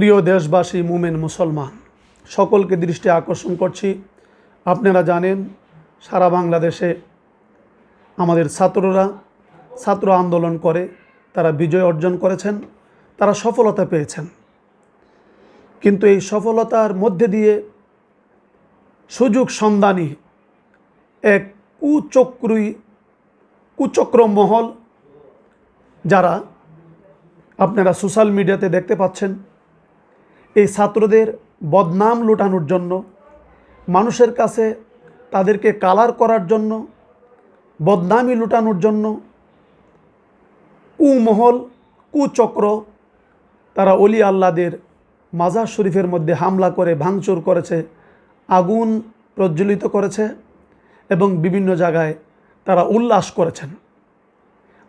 প্রিয় দেশবাসী, মুমেন মুসলমান, সকলকে দৃষ্টি আকর্ষণ করছি। আপনারা জানেন, সারা বাংলাদেশে আমাদের ছাত্ররা ছাত্র আন্দোলন করে, তারা বিজয় অর্জন করেছেন, তারা সফলতা পেয়েছেন। কিন্তু এই সফলতার মধ্যে দিয়ে সুযোগ সন্ধানী এক কুচক্রী কুচক্র মহল, যারা আপনারা সোশ্যাল মিডিয়াতে দেখতে পাচ্ছেন এই ছাত্রদের বদনাম লুটানোর জন্য, মানুষের কাছে তাদেরকে কালার করার জন্য, বদনামি লুটানোর জন্য কুমহল, কুচক্র, তারা অলি আল্লাদের মাজার শরীফের মধ্যে হামলা করে, ভাঙচুর করেছে, আগুন প্রজ্বলিত করেছে এবং বিভিন্ন জায়গায় তারা উল্লাস করেছেন।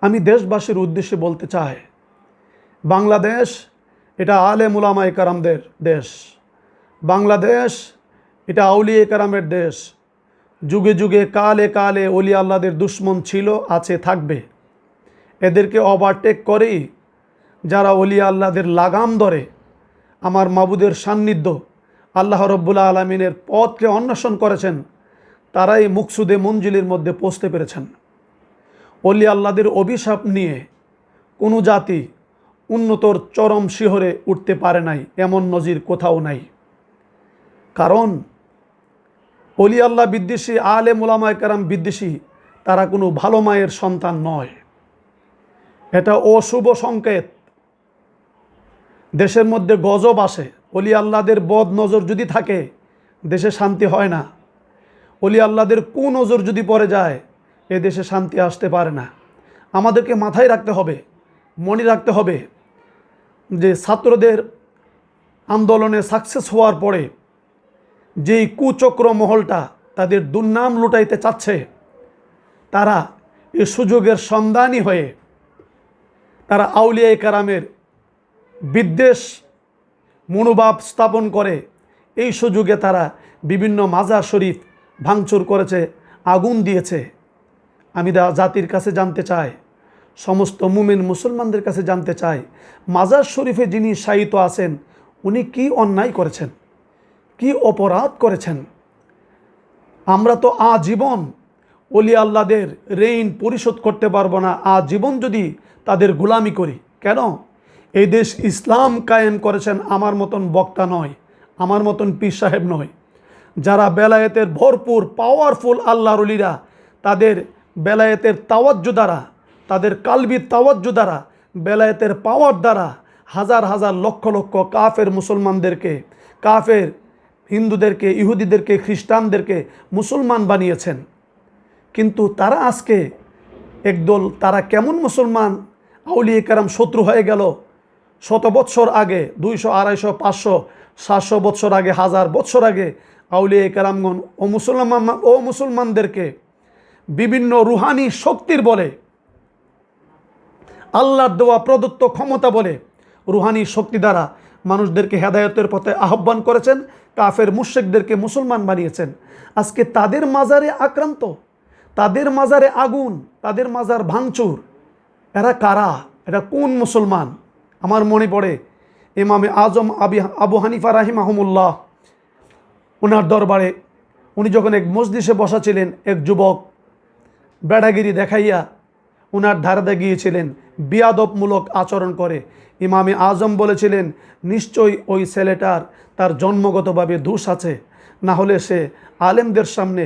আমি দেশবাসীর উদ্দেশ্যে বলতে চাই, বাংলাদেশ এটা আলে মুলামা কারামদের দেশ। বাংলাদেশ, এটা আউলিয়ে কারামের দেশ। যুগে যুগে, কালে কালে অলি আল্লাদের দুশ্মন ছিল, আছে, থাকবে। এদেরকে ওভারটেক করেই যারা অলি আল্লাদের লাগাম ধরে, আমার মাবুদের সান্নিধ্য, আল্লাহ রব্বুল্লা আলমিনের পথকে অন্বেষণ করেছেন, তারাই মুকসুদে মঞ্জিলের মধ্যে পৌঁছতে পেরেছেন। অলি আল্লাদের অভিশাপ নিয়ে কোনো জাতি উন্নতর চরম শিহরে উঠতে পারে নাই, এমন নজির কোথাও নাই। কারণ, অলি আল্লাহ বিদ্বেষী আলে মোলামায় কারাম বিদ্বেষী, তারা কোনো ভালো মায়ের সন্তান নয়। এটা অশুভ সংকেত। দেশের মধ্যে গজব আসে। অলি আল্লাদের বদ নজর যদি থাকে, দেশে শান্তি হয় না। অলি আল্লাদের কু নজর যদি পড়ে যায়, এ দেশে শান্তি আসতে পারে না। আমাদেরকে মাথায় রাখতে হবে, মনে রাখতে হবে যে ছাত্রদের আন্দোলনে সাকসেস হওয়ার পরে যেই কুচক্র মহলটা তাদের দুর্নাম লুটাইতে চাচ্ছে, তারা এই সুযোগের সন্ধানী হয়ে তারা আউলিয়া কারামের বিদ্বেষ মনোভাব স্থাপন করে এই সুযোগে তারা বিভিন্ন মাজার শরীফ ভাঙচুর করেছে, আগুন দিয়েছে। আমি জাতির কাছে জানতে চাই। সমস্ত মুমিন মুসলমানদের কাছে জানতে চায়, মাজার শরীফে যিনি শায়িত আছেন, উনি কি অন্যায় করেছেন? কি অপরাধ করেছেন? আমরা তো আজীবন অলি আল্লাদের ঋণ পরিশোধ করতে পারব না, আজীবন যদি তাদের গুলামি করি। কেন? এই দেশ ইসলাম কায়েম করেছেন আমার মতন বক্তা নয়, আমার মতন পীর সাহেব নয়। যারা বেলায়েতের ভরপুর পাওয়ারফুল আল্লাহর অলিরা, তাদের বেলায়েতের তাওয়াজ্য দ্বারা তাদের কালবি তাওয়াজ্য দ্বারা, বেলায়েতের পাওয়ার দ্বারা হাজার হাজার লক্ষ লক্ষ কাফের মুসলমানদেরকে, কাফের হিন্দুদেরকে, ইহুদিদেরকে, খ্রিস্টানদেরকে মুসলমান বানিয়েছেন। কিন্তু তারা আজকে একদল, তারা কেমন মুসলমান? আউলিয়ে কারাম শত্রু হয়ে গেল। শত বৎসর আগে, দুইশো, আড়াইশো, পাঁচশো, সাতশো বৎসর আগে, হাজার বৎসর আগে আউলিয়া কারামগণ ও মুসলমান, ও মুসলমানদেরকে বিভিন্ন রুহানি শক্তির বলে আল্লাহর দেওয়া প্রদত্ত ক্ষমতা বলে রুহানি শক্তি দ্বারা মানুষদেরকে হেদায়তের পথে আহ্বান করেছেন, কাফের মুশেকদেরকে মুসলমান বানিয়েছেন। আজকে তাদের মাজারে আক্রান্ত, তাদের মাজারে আগুন, তাদের মাজার ভাঙচুর, এরা কারা? এটা কোন মুসলমান? আমার মনে পড়ে ইমামে আজম আবি, আবু হানিফা রাহিমাহমুল্লাহ, ওনার দরবারে উনি যখন এক মসজিষে বসা ছিলেন, এক যুবক বেড়াগিরি দেখাইয়া ওনার ধারাতে গিয়েছিলেন, বিয়াদবমূলক আচরণ করে। ইমামে আজম বলেছিলেন, নিশ্চয়ই ওই ছেলেটার তার জন্মগতভাবে দোষ আছে। না হলে সে আলেমদের সামনে,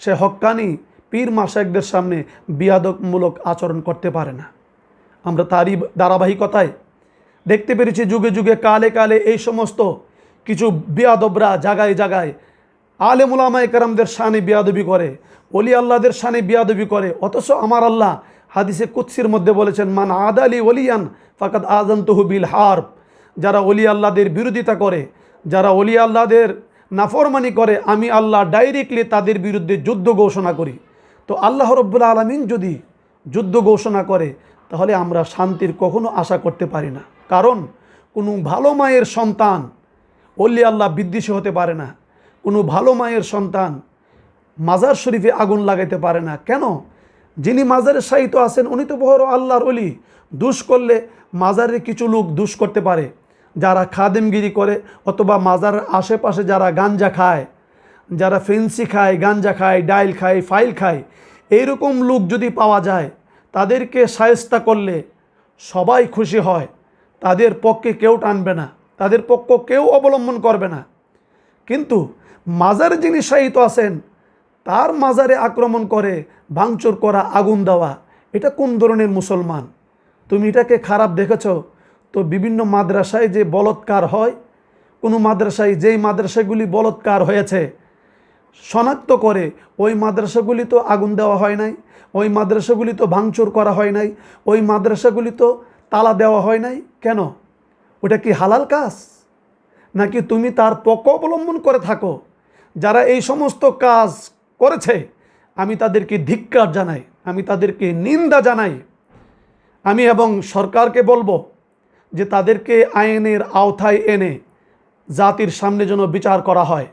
সে হক্কানি পীর মাসায়কদের সামনে বিয়াদবমূলক আচরণ করতে পারে না। আমরা তারই ধারাবাহিকতায় দেখতে পেরেছি, যুগে যুগে, কালে কালে এই সমস্ত কিছু বিয়াদবরা জাগায় জাগায় আলেমুলামায় কারামদের সানে বিয়াদবি করে অলি আল্লাহদের সানে বিয়াদবি করে। অথচ আমার আল্লাহ হাদিসে কুৎসির মধ্যে বলেছেন, মান আদ আদালি অলিয়ান ফাকাদ আজান তহবিল হার্ব। যারা অলি আল্লাহদের বিরোধিতা করে, যারা অলি আল্লাহদের নাফরমানি করে, আমি আল্লাহ ডাইরেক্টলি তাদের বিরুদ্ধে যুদ্ধ ঘোষণা করি। তো আল্লাহ রব্বুল্লা আলমিন যদি যুদ্ধ ঘোষণা করে, তাহলে আমরা শান্তির কখনো আশা করতে পারি না। কারণ, কোনো ভালো মায়ের সন্তান অলি আল্লাহ বিদ্বেষী হতে পারে না। কোনো ভালো মায়ের সন্তান মাজার শরীফে আগুন লাগাইতে পারে না। কেন? যিনি মাজারে সাহিত্য আছেন, উনি তো বড় আল্লাহর অলি দুষ করলে মাজারের কিছু লোক দুষ করতে পারে। যারা খাদেমগিরি করে অথবা মাজার আশেপাশে যারা গাঞ্জা খায়, যারা ফেন্সি খায়, গাঞ্জা খায়, ডাইল খায়, ফাইল খায়, এইরকম লোক যদি পাওয়া যায়, তাদেরকে সায়স্তা করলে সবাই খুশি হয়। তাদের পক্ষে কেউ টানবে না, তাদের পক্ষ কেউ অবলম্বন করবে না। কিন্তু মাজার যিনি শায়িত আছেন তার মাজারে আক্রমণ করে, ভাঙচুর করা, আগুন দেওয়া। এটা কোন ধরনের মুসলমান? তুমি এটাকে খারাপ দেখেছ? তো বিভিন্ন মাদ্রাসায় যে বলৎকার হয়, কোনো মাদ্রাসায় যেই মাদ্রাসাগুলি বলৎকার হয়েছে, শনাক্ত করে, ওই মাদ্রাসাগুলি তো আগুন দেওয়া হয় নাই, ওই মাদ্রাসাগুলি তো ভাঙচুর করা হয় নাই, ওই মাদ্রাসাগুলি তো তালা দেওয়া হয় নাই, কেন? ওটা কি হালাল কাজ? নাকি তুমি তার পক্ষ অবলম্বন করে থাকো? যারা এই সমস্ত কাজ করেছে। আমি তাদেরকে ধিক্কার জানাই, আমি তাদেরকে নিন্দা জানাই। আমি এবং সরকারকে বলব যে তাদেরকে আইনের আওতায় এনে জাতির সামনে যেন বিচার করা হয়।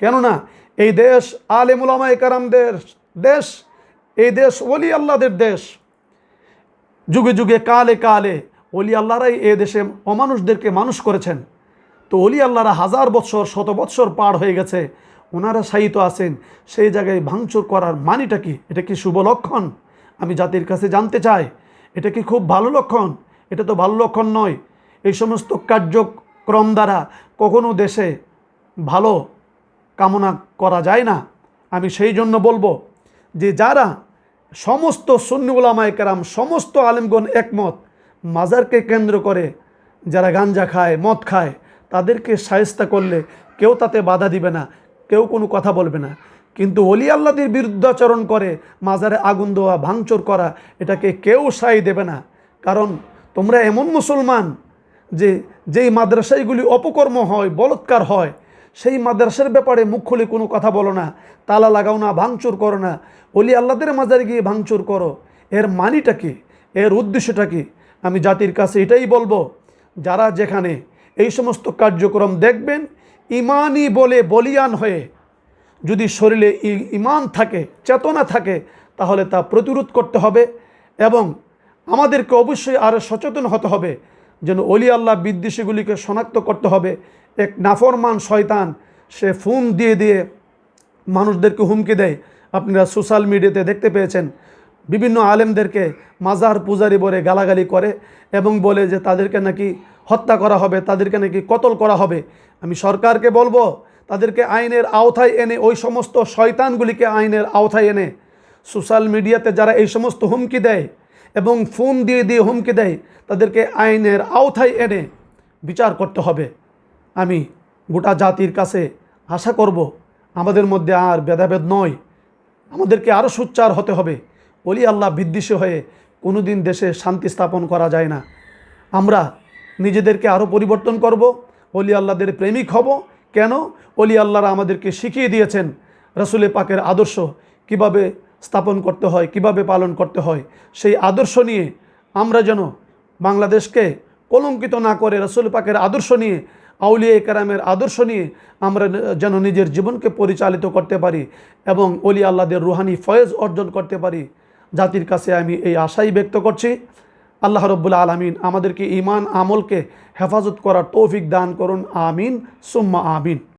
কেননা এই দেশ আলেমুলামায় কারামদের দেশ দেশ এই দেশ অলি আল্লাহদের দেশ। যুগে যুগে, কালে কালে অলি আল্লাহরাই এ দেশে অমানুষদেরকে মানুষ করেছেন। তো অলি আল্লাহরা হাজার বৎসর, শত বৎসর পার হয়ে গেছে। ওনারা সাহিত্য আছেন, সেই জায়গায় ভাঙচুর করার মানিটা কি? এটা কি শুভ লক্ষণ? আমি জাতির কাছে জানতে চাই, এটা কি খুব ভালো লক্ষণ? এটা তো ভালো লক্ষণ নয়। এই সমস্ত কার্যক্রম দ্বারা কখনো দেশে ভালো কামনা করা যায় না। আমি সেই জন্য বলব যে যারা সমস্ত সুন্নি উলামায়ে কেরাম, সমস্ত আলেমগণ একমত, মাজারকে কেন্দ্র করে যারা গাঞ্জা খায়, মদ খায়, তাদেরকে সায়স্তা করলে কেউ তাতে বাধা দিবে না। কেউ কোনো কথা বলবে না। কিন্তু অলি আল্লাদের বিরুদ্ধাচরণ করে, মাজারে আগুন দেওয়া, ভাঙচুর করা, এটাকে কেউ সাই দেবে না। কারণ তোমরা এমন মুসলমান যে, যেই মাদ্রাসাগুলি অপকর্ম হয়, বলৎকার হয়, সেই মাদ্রাসার ব্যাপারে মুখ খুলে কোনো কথা বলো না, তালা লাগাও না, ভাঙচুর করো না। অলি আল্লাদের মাজারে গিয়ে ভাঙচুর করো। এর মানিটা কি? এর উদ্দেশ্যটা কি? আমি জাতির কাছে এটাই বলব, যারা যেখানে এই সমস্ত কার্যক্রম দেখবেন ইমানই বলে বলিয়ান হয়ে যদি শরীরে ইমান থাকে, চেতনা থাকে, তাহলে তা প্রতিরোধ করতে হবে এবং আমাদেরকে অবশ্যই আরও সচেতন হতে হবে যেন অলি আল্লাহ বিদ্বেষীগুলিকে শনাক্ত করতে হবে। এক নাফরমান শয়তান, সে ফোন দিয়ে দিয়ে মানুষদেরকে হুমকি দেয়। আপনারা সোশ্যাল মিডিয়াতে দেখতে পেয়েছেন, বিভিন্ন আলেমদেরকে মাজার পূজারি বলে গালাগালি করে এবং বলে যে তাদেরকে নাকি হত্যা করা হবে, তাদেরকে নাকি কতল করা হবে? আমি সরকারকে বলব, তাদেরকে আইনের আওতায় এনে, ওই সমস্ত শয়তানগুলিকে আইনের আওতায় এনে, সোশ্যাল মিডিয়াতে যারা এই সমস্ত হুমকি দেয় এবং ফোন দিয়ে দিয়ে হুমকি দেয়, তাদেরকে আইনের আওতায় এনে বিচার করতে হবে। আমি গোটা জাতির কাছে আশা করব, আমাদের মধ্যে আর ভেদাভেদ নয়। আমাদেরকে আরও সোচ্চার হতে হবে। অলি আল্লাহ বিদ্বেষী হয়ে কোনোদিন দেশে শান্তি স্থাপন করা যায় না। আমরা নিজেদেরকে আরও পরিবর্তন করব। অলি আল্লাহদের প্রেমিক হব। কেন? অলি আল্লাহরা আমাদেরকে শিখিয়ে দিয়েছেন রসুলে পাকের আদর্শ কীভাবে স্থাপন করতে হয়, কীভাবে পালন করতে হয়। সেই আদর্শ নিয়ে আমরা যেন বাংলাদেশকে কলঙ্কিত না করে রসুল পাকের আদর্শ নিয়ে, আউলিয়া কারামের আদর্শ নিয়ে আমরা যেন নিজের জীবনকে পরিচালিত করতে পারি এবং অলি আল্লাহদের রুহানি ফয়েজ অর্জন করতে পারি। জাতির কাছে আমি এই আশাই ব্যক্ত করছি। আল্লাহ রব্বুল আলমিন আমাদেরকে ইমান আমলকে হেফাজত করার তৌফিক দান করুন আমিন সুম্মা আমিন।